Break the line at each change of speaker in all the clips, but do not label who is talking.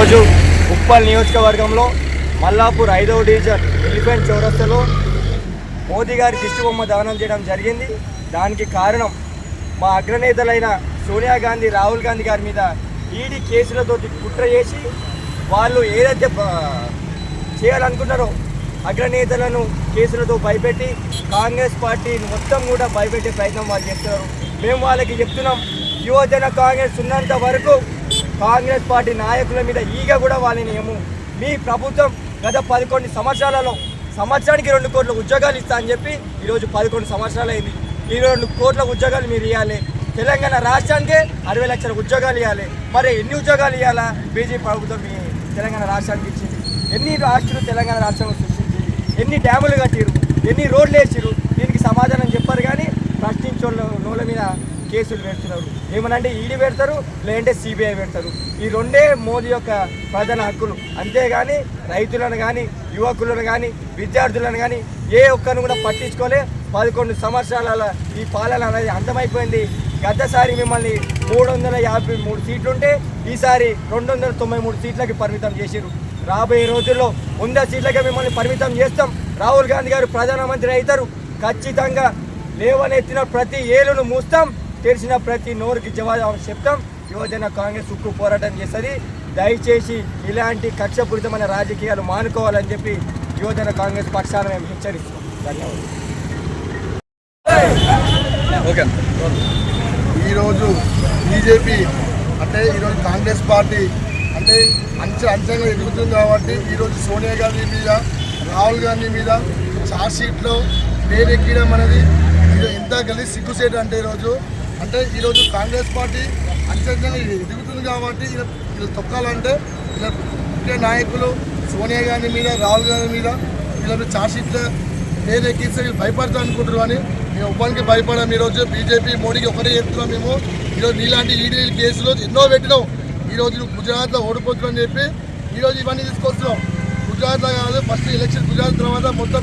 రోజు ఉప్పల్ నియోజకవర్గంలో మల్లాపూర్ ఐదవ డివిజన్ ఎలిఫెంట్ చౌరస్తలో మోదీ గారి దిష్టిబొమ్మ దహనం చేయడం జరిగింది. దానికి కారణం మా అగ్రనేతలైన సోనియా గాంధీ రాహుల్ గాంధీ గారి మీద ఈడీ కేసులతోటి కుట్ర చేసి వాళ్ళు ఏదైతే చేయాలనుకున్నారో అగ్రనేతలను కేసులతో భయపెట్టి కాంగ్రెస్ పార్టీని మొత్తం కూడా భయపెట్టే ప్రయత్నం వాళ్ళు చేస్తున్నారు. మేము వాళ్ళకి చెప్తున్నాం యువజన కాంగ్రెస్ ఉన్నంత వరకు కాంగ్రెస్ పార్టీ నాయకుల మీద ఈగ కూడా వాళ్ళని ఏమో. మీ ప్రభుత్వం గత పదకొండు సంవత్సరాలలో సంవత్సరానికి రెండు కోట్ల ఉద్యోగాలు ఇస్తా అని చెప్పి ఈరోజు పదకొండు సంవత్సరాలు అయింది. ఈ రెండు కోట్ల ఉద్యోగాలు మీరు ఇవ్వాలి తెలంగాణ రాష్ట్రానికే అరవై లక్షల ఉద్యోగాలు ఇవ్వాలి మరి ఎన్ని ఉద్యోగాలు ఇవ్వాలా బీజేపీ ప్రభుత్వం మీ తెలంగాణ రాష్ట్రానికి ఇచ్చింది. ఎన్ని రాష్ట్రాలు తెలంగాణ రాష్ట్రంలో సృష్టించింది? ఎన్ని డ్యాములు కట్టిరు ఎన్ని రోడ్లు వేసిరు దీనికి సమాధానం చెప్పారు కానీ ప్రశ్నించోళ్ళ నోళ్ళ మీద కేసులు పెడుతున్నారు. ఏమనంటే ఈడీ పెడతారు లేదంటే సిబిఐ పెడతారు. ఈ రెండే మోదీ యొక్క ప్రధాన హక్కులు. అంతేగాని రైతులను కానీ యువకులను కానీ విద్యార్థులను కానీ ఏ ఒక్కరిని కూడా పట్టించుకోలే. పదకొండు సంవత్సరాల ఈ పాలన అనేది అంతమైపోయింది. గతసారి మిమ్మల్ని మూడు వందల యాభై మూడు సీట్లుంటే ఈసారి రెండు వందల తొంభై మూడు సీట్లకి పరిమితం చేసిరు రాబోయే రోజుల్లో వంద సీట్లకే మిమ్మల్ని పరిమితం చేస్తాం. రాహుల్ గాంధీ గారు ప్రధానమంత్రి అవుతారు. ఖచ్చితంగా లేవనెత్తిన ప్రతి ఏలును మూస్తాం. తెరిచిన ప్రతి నోరుకి జవాబు చెప్తాం. యువజన కాంగ్రెస్ ఉక్కు పోరాటం చేస్తుంది. దయచేసి ఇలాంటి కక్షపూరితమైన రాజకీయాలు మానుకోవాలని చెప్పి యువజన కాంగ్రెస్ పక్షాన మేము హెచ్చరిస్తాం ధన్యవాదాలు.
ఓకే. ఈరోజు బీజేపీ అంటే ఈరోజు కాంగ్రెస్ పార్టీ అంటే అంచె అంచెంగా ఎదుగుతుంది కాబట్టి ఈరోజు సోనియా గాంధీ మీద రాహుల్ గాంధీ మీద చార్జ్ షీట్లో పేరెక్కడం అనేది ఎంత కలిసి సిగ్గుసేటు అంటే ఈరోజు అంటే ఈరోజు కాంగ్రెస్ పార్టీ అంచెంగా ఎదుగుతుంది కాబట్టి ఇలా వీళ్ళు తొక్కాలంటే ఇలా ముఖ్య నాయకులు సోనియా గాంధీ మీద రాహుల్ గాంధీ మీద వీళ్ళ చార్జ్షీట్లో చార్జ్ పేరు ఎక్కిస్తే వీళ్ళు భయపడతాం అనుకుంటారు అని మేము ఉపానికి భయపడాం ఈరోజు బీజేపీ మోడీకి ఒకటే చెప్తున్నాం మేము. ఈరోజు నీలాంటి ఈడీ కేసులు ఎన్నో పెట్టినాం. ఈరోజు నువ్వు గుజరాత్లో ఓడిపోతున్నావు అని చెప్పి ఈరోజు ఇవన్నీ తీసుకొస్తున్నాం. గుజరాత్లో కాదు ఫస్ట్ ఎలక్షన్ గుజరాత్ తర్వాత మొత్తం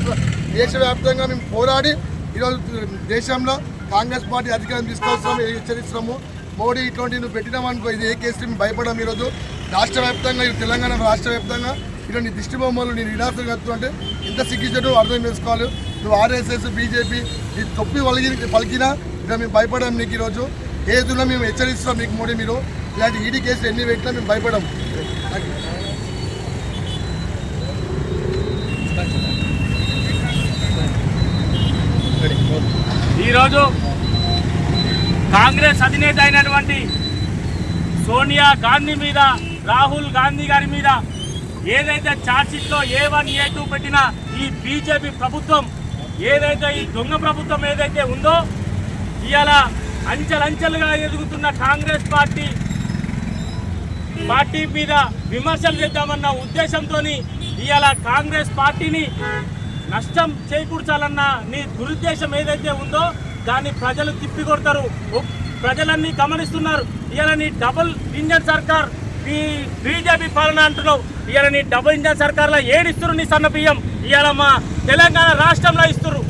దేశవ్యాప్తంగా మేము పోరాడి ఈరోజు దేశంలో కాంగ్రెస్ పార్టీ అధికారం తీసుకొస్తున్నాము హెచ్చరిస్తున్నాము? మోడీ ఇటువంటి నువ్వు పెట్టినామనుకో ఇది ఏ కేసు మేము భయపడము ఈరోజు? రాష్ట్ర వ్యాప్తంగా తెలంగాణ రాష్ట్ర వ్యాప్తంగా ఇటువంటి దిష్టి బొమ్మలు నేను నిరాశ కట్టు ఎంత సిగ్గించడం అర్థం చేసుకోవాలి. నువ్వు ఆర్ఎస్ఎస్ బీజేపీ నీ తొప్పి పలికి పలికినా ఇక మేము భయపడాం నీకు ఈరోజు. ఏదున్నా మేము హెచ్చరిస్తున్నాం మీకు మోడీ మీరు? ఇలాంటి ఈడీ కేసులు ఎన్ని పెట్టినా మేము భయపడాం
ఈరోజు కాంగ్రెస్ అధినేత అయినటువంటి సోనియా గాంధీ మీద రాహుల్ గాంధీ గారి మీద ఏదైతే ఛార్జ్షీట్లో ఏ వన్ ఏ టూ పెట్టిన ఈ బీజేపీ ప్రభుత్వం ఏదైతే ఈ దొంగ ప్రభుత్వం ఏదైతే ఉందో ఇవాళ అంచెలంచెలుగా ఎదుగుతున్న కాంగ్రెస్ పార్టీ పార్టీ మీద విమర్శలు చేద్దామన్న ఉద్దేశంతో ఇవాళ కాంగ్రెస్ పార్టీని నష్టం చేకూర్చాలన్న నీ దురుద్దేశం ఏదైతే ఉందో దాన్ని ప్రజలు తిప్పికొడతారు. ప్రజలన్నీ గమనిస్తున్నారు. ఇవాళ నీ డబుల్ ఇంజన్ సర్కార్ ఈ బీజేపీ పాలన అంటున్నావు. ఇవాళ నీ డబుల్ ఇంజన్ సర్కార్లో ఏడిస్తున్నారు నీ సన్న బియ్యం? ఇవాళ మా తెలంగాణ రాష్ట్రంలో ఇస్తున్నారు.